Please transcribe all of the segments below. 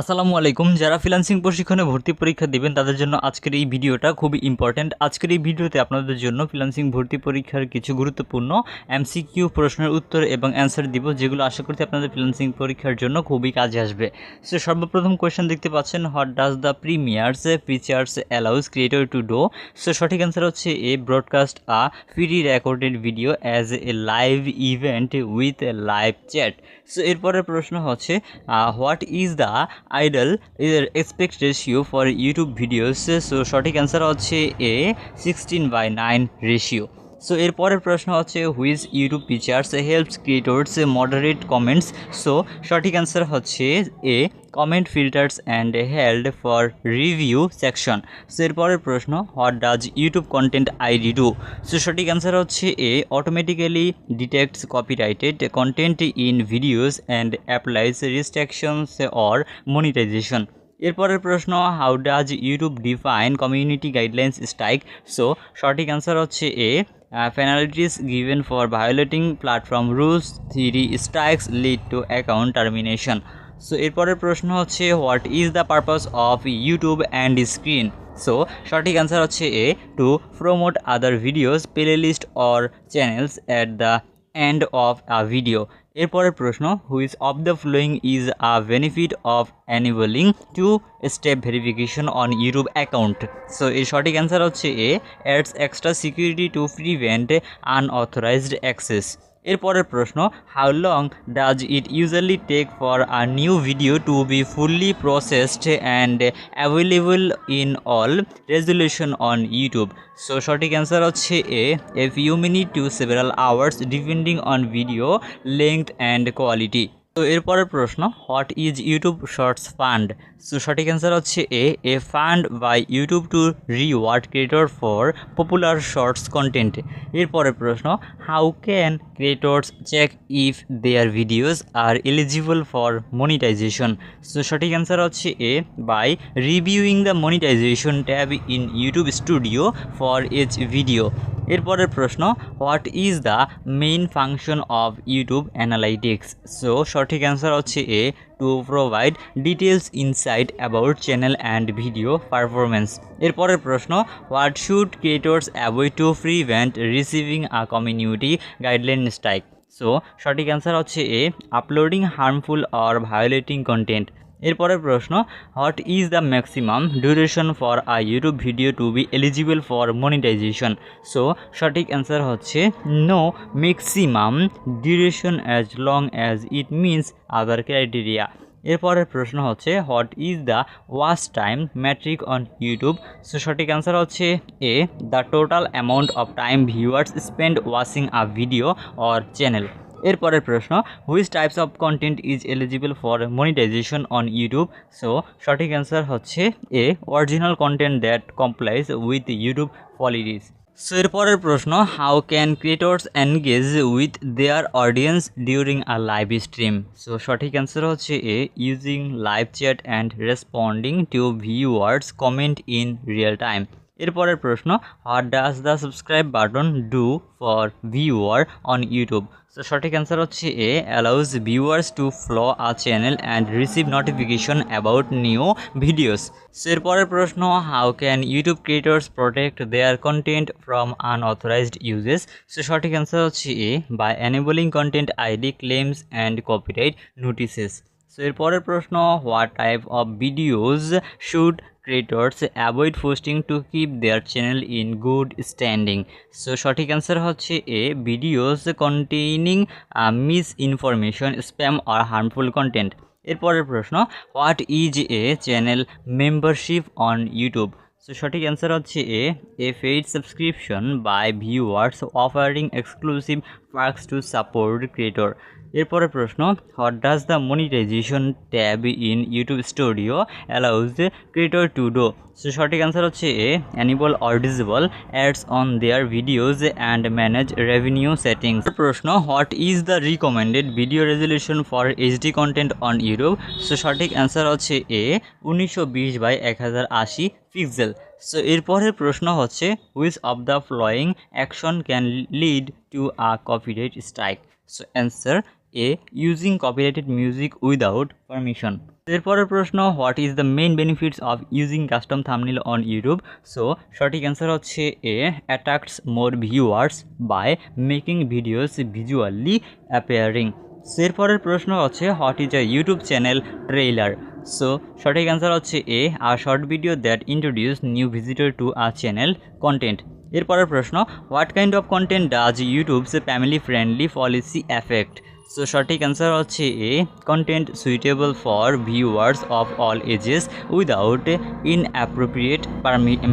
আসসালামু আলাইকুম। যারা ফ্রিল্যান্সিং প্রশিক্ষণে ভর্তি পরীক্ষা দিবেন, তাদের জন্য আজকের এই ভিডিওটা খুবই ইম্পর্ট্যান্ট আজকের এই ভিডিওতে আপনাদের জন্য ফ্রিল্যান্সিং ভর্তি পরীক্ষার কিছু গুরুত্বপূর্ণ এমসিকিউ প্রশ্নের উত্তর এবং অ্যান্সার দিব, যেগুলো আশা করতে আপনাদের ফ্রিল্যান্সিং পরীক্ষার জন্য খুবই কাজে আসবে। সো সর্বপ্রথম কোয়েশ্চেন দেখতে পাচ্ছেন what does the premieres features allows creator to do so সঠিক অ্যান্সার হচ্ছে A broadcast a pre recorded video as a live event with a live chat so এরপরের প্রশ্ন হচ্ছে what is the ideal aspect ratio for YouTube videos so সঠিক answer হচ্ছে A sixteen by nine ratio so এরপরের প্রশ্ন হচ্ছে which YouTube features helps creators moderate comments so সঠিক answer হচ্ছে A comment filters and held for review section so এরপরের প্রশ্ন what does YouTube content ID do so সঠিক answer হচ্ছে A automatically detects copyrighted content in videos and applies restrictions or monetisation এরপরের প্রশ্ন how does YouTube define community guidelines strike so সঠিক answer হচ্ছে A penalties given for violating platform rules three strikes lead to account termination so এরপরের প্রশ্ন হচ্ছে what is the purpose of YouTube end screen so সঠিক answer হচ্ছে A to promote other videos playlist or channels at the end of a video এরপরের প্রশ্ন which of the following is a benefit of enabling two step verification on your account so এর সঠিক answer হচ্ছে A adds extra security to prevent unauthorised access এরপরের প্রশ্ন how long does it usually take for a new video to be fully processed and available in all resolution on YouTube so সঠিক answer হচ্ছে A a few minute to several hours depending on video length and quality তো এরপরের প্রশ্ন, what is YouTube shorts fund? So সঠিক answer হচ্ছে A a fund by YouTube to reward creator for popular shorts content. এরপরের প্রশ্ন, how can creators check if their videos are eligible for monetisation? So সঠিক answer হচ্ছে A, by reviewing the monetisation tab in YouTube studio for each video. এরপরের প্রশ্ন what is the main function of YouTube analytics so সঠিক answer হচ্ছে A to provide details insight about channel and video performance এরপরের প্রশ্ন what should creators avoid to prevent receiving a community guideline strike so সঠিক answer হচ্ছে A uploading harmful or violating content এরপরের প্রশ্ন, what is the maximum duration for a YouTube video to be eligible for monetisation? So, সঠিক answer হচ্ছে, no, maximum duration as long as it means other criteria. এরপরের প্রশ্ন হচ্ছে, what is the watch time metric on YouTube so, সঠিক answer হচ্ছে, A, the total amount of time viewers spend watching a video or channel. এরপরের প্রশ্ন which types of content is eligible for monetisation on YouTube so সঠিক answer হচ্ছে A original content that complies with YouTube policies so এরপরের প্রশ্ন how can creators engage with their audience during a live stream so সঠিক answer হচ্ছে A using live chat and responding to viewers comment in real time এরপরের প্রশ্ন what does the subscribe button do for viewer on YouTube so সঠিক answer হচ্ছে A allows viewers to follow a channel and receive notification about new videos so এরপরের প্রশ্ন how can YouTube creators protect their content from unauthorised uses so সঠিক answer হচ্ছে A by enabling content ID claims and copyright notices so এরপরের প্রশ্ন what type of videos should creators avoid posting to keep their channel in good standing so সঠিক answer হচ্ছে A videos containing misinformation spam or harmful content এরপরের প্রশ্ন what is a channel membership on YouTube so সঠিক answer হচ্ছে A a paid subscription by viewers offering exclusive perks to support creator এরপরে প্রশ্ন what does the monetisation tab in YouTube studio allows creator to do so সঠিক answer হচ্ছে A enable or ads on their videos and manage revenue settings প্রশ্ন what is the recommended video resolution for HD content on YouTube so সঠিক answer হচ্ছে A উনিশশো বিশ by এক হাজার আশি পিক্সেল সো এরপরের প্রশ্ন হচ্ছে which of the following action can lead to a copyright strike so answer A using copyrighted music without permission এরপরের প্রশ্ন what is the main benefits of using custom thumbnail on YouTube so সঠিক answer হচ্ছে A attracts more viewers by making videos visually appearing এরপরের প্রশ্ন হচ্ছে what is a YouTube channel trailer so সঠিক answer হচ্ছে A a short video that introduce new visitor to a channel content এরপরের প্রশ্ন what kind of content does YouTube's family friendly policy effect so সঠিক answer হচ্ছে A content suitable for viewers of all ages without inappropriate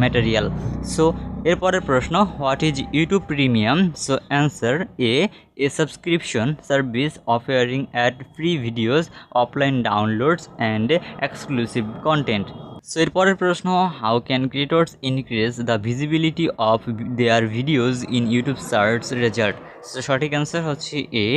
material so এরপরের প্রশ্ন what is YouTube premium so answer A a subscription service offering ad free videos offline downloads and exclusive content so এরপরের প্রশ্ন how can creators increase the visibility of their videos in YouTube search result so সঠিক answer হচ্ছে A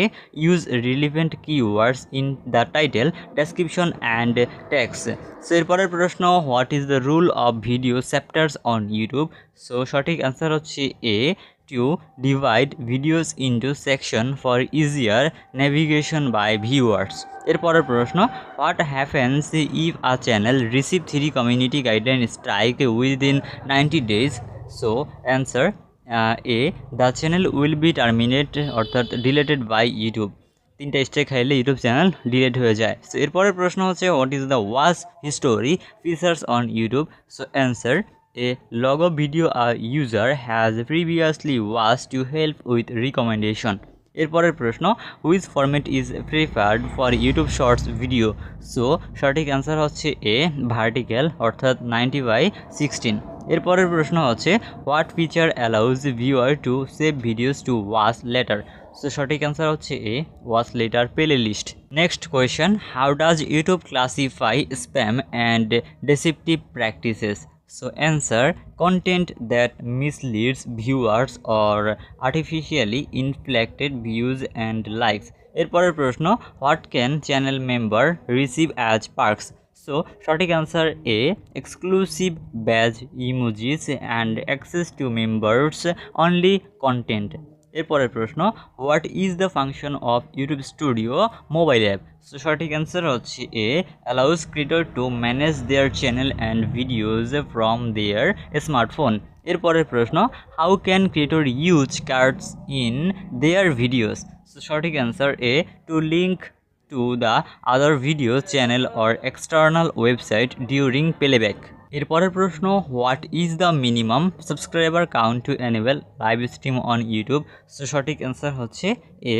use relevant keywords in the title description and tags so এরপরের প্রশ্ন what is the role of video chapters on YouTube so সঠিক answer হচ্ছে A to divide videos into section for easier navigation by viewers. এরপরের প্রশ্ন what happens if a channel receive three community guideline strike within ninety days so answer A the channel will be terminate অর্থাৎ deleted by YouTube তিনটা strike খাইলে YouTube channel delete হয়ে যায়। So এরপরের প্রশ্ন হচ্ছে what is the watch history features on YouTube so answer A logo video a user has previously watched to help with recommendation. এরপরের প্রশ্ন which format is preferred for YouTube shorts video so সঠিক answer হচ্ছে A vertical অর্থাৎ ninety by sixteen এরপরের প্রশ্ন হচ্ছে what feature allows viewer to save videos to watch later so সঠিক answer হচ্ছে A watch later playlist next question how does YouTube classify spam and deceptive practices So, answer, content that misleads viewers or artificially inflected views and likes. এরপরের প্রশ্ন what can channel member receive as perks so সঠিক answer A exclusive badge emojis and access to members only content এরপরের প্রশ্ন what is the function of YouTube studio mobile app so সঠিক answer হচ্ছে A allows creator to manage their channel and videos from their smartphone এরপরের প্রশ্ন how can creator use cards in their videos so সঠিক answer A to link to the other video channel or external website during playback. এরপরের প্রশ্ন what is the minimum subscriber count to enable live stream on YouTube so সঠিক answer হচ্ছে A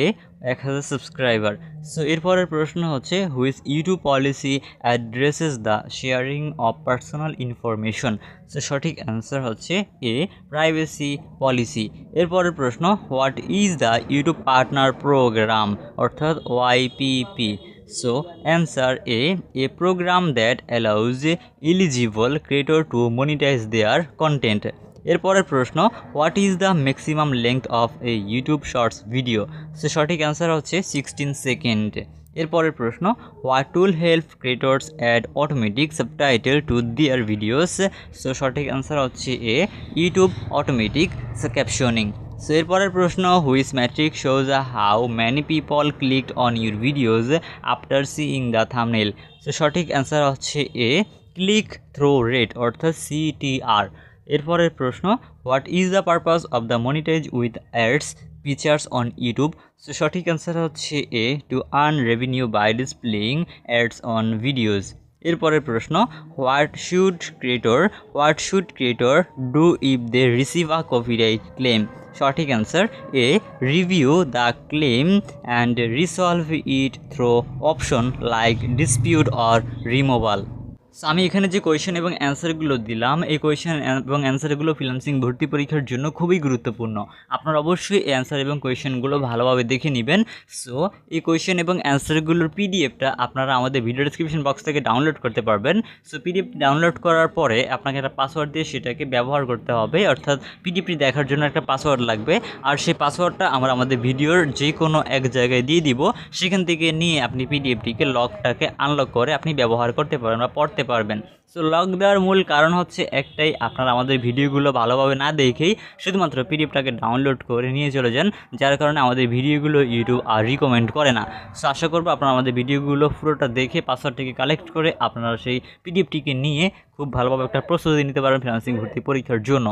এক হাজার subscriber so এরপরের প্রশ্ন হচ্ছে which YouTube policy addresses the sharing of personal information so সঠিক অ্যান্সার হচ্ছে এ প্রাইভেসি পলিসি এরপরের প্রশ্ন what is the YouTube partner program অর্থাৎ YPP So, answer A a program that allows eligible creator to monetize their content. এরপরের প্রশ্ন what is the maximum length of a YouTube shorts video say সঠিক answer হচ্ছে sixteen second এরপরের প্রশ্ন what will help creators add automatic subtitle to their videos so সঠিক answer হচ্ছে A YouTube automatic captioning so এরপরের প্রশ্ন which metric shows how many people clicked on your videos after seeing the thumbnail so সঠিক answer হচ্ছে A click through rate অর্থাৎ CTR এরপরের প্রশ্ন what is the purpose of the monetize with ads features on YouTube so সঠিক answer হচ্ছে A to earn revenue by displaying ads on videos এরপরের প্রশ্ন what should creator what should creator do if they receive a copyright claim সঠিক answer A review the claim and resolve it through option like dispute or removal So, আমি এখানে যে question এবং অ্যান্সারগুলো দিলাম, এই কোয়েশ্চেন এবং অ্যান্সারগুলো ফ্রিল্যান্সিং ভর্তি পরীক্ষার জন্য খুবই গুরুত্বপূর্ণ। আপনারা অবশ্যই এই অ্যান্সার এবং কোয়েশ্চেনগুলো ভালোভাবে দেখে নেবেন। সো এই কোয়েশ্চেন এবং অ্যান্সারগুলোর পিডিএফটা আপনারা আমাদের ভিডিও ডিসক্রিপশন বক্স থেকে ডাউনলোড করতে পারবেন। সো পিডিএফ ডাউনলোড করার পরে আপনাকে একটা পাসওয়ার্ড দিয়ে সেটাকে ব্যবহার করতে হবে। অর্থাৎ পিডিএফটি দেখার জন্য একটা পাসওয়ার্ড লাগবে। আর সেই পাসওয়ার্ডটা আমরা আমাদের ভিডিওর যে কোনো এক জায়গায় দিয়ে দিব। সেখান থেকে নিয়ে আপনি পিডিএফটিকে লকটাকে আনলক করে আপনি ব্যবহার করতে পারেন বা পড়তে পারবেন। সো লক দেওয়ার মূল কারণ হচ্ছে একটাই, আপনারা আমাদের ভিডিওগুলো ভালোভাবে না দেখেই শুধুমাত্র পিডিএফটাকে ডাউনলোড করে নিয়ে চলে যান, যার কারণে আমাদের ভিডিওগুলো ইউটিউব আর রিকমেন্ড করে না। সো আশা করব আপনারা আমাদের ভিডিওগুলো পুরোটা দেখে পাসওয়ার্ডটিকে কালেক্ট করে আপনারা সেই পিডিএফটিকে নিয়ে খুব ভালোভাবে একটা প্রস্তুতি নিতে পারেন ফিনান্সিং ভর্তি পরীক্ষার জন্য।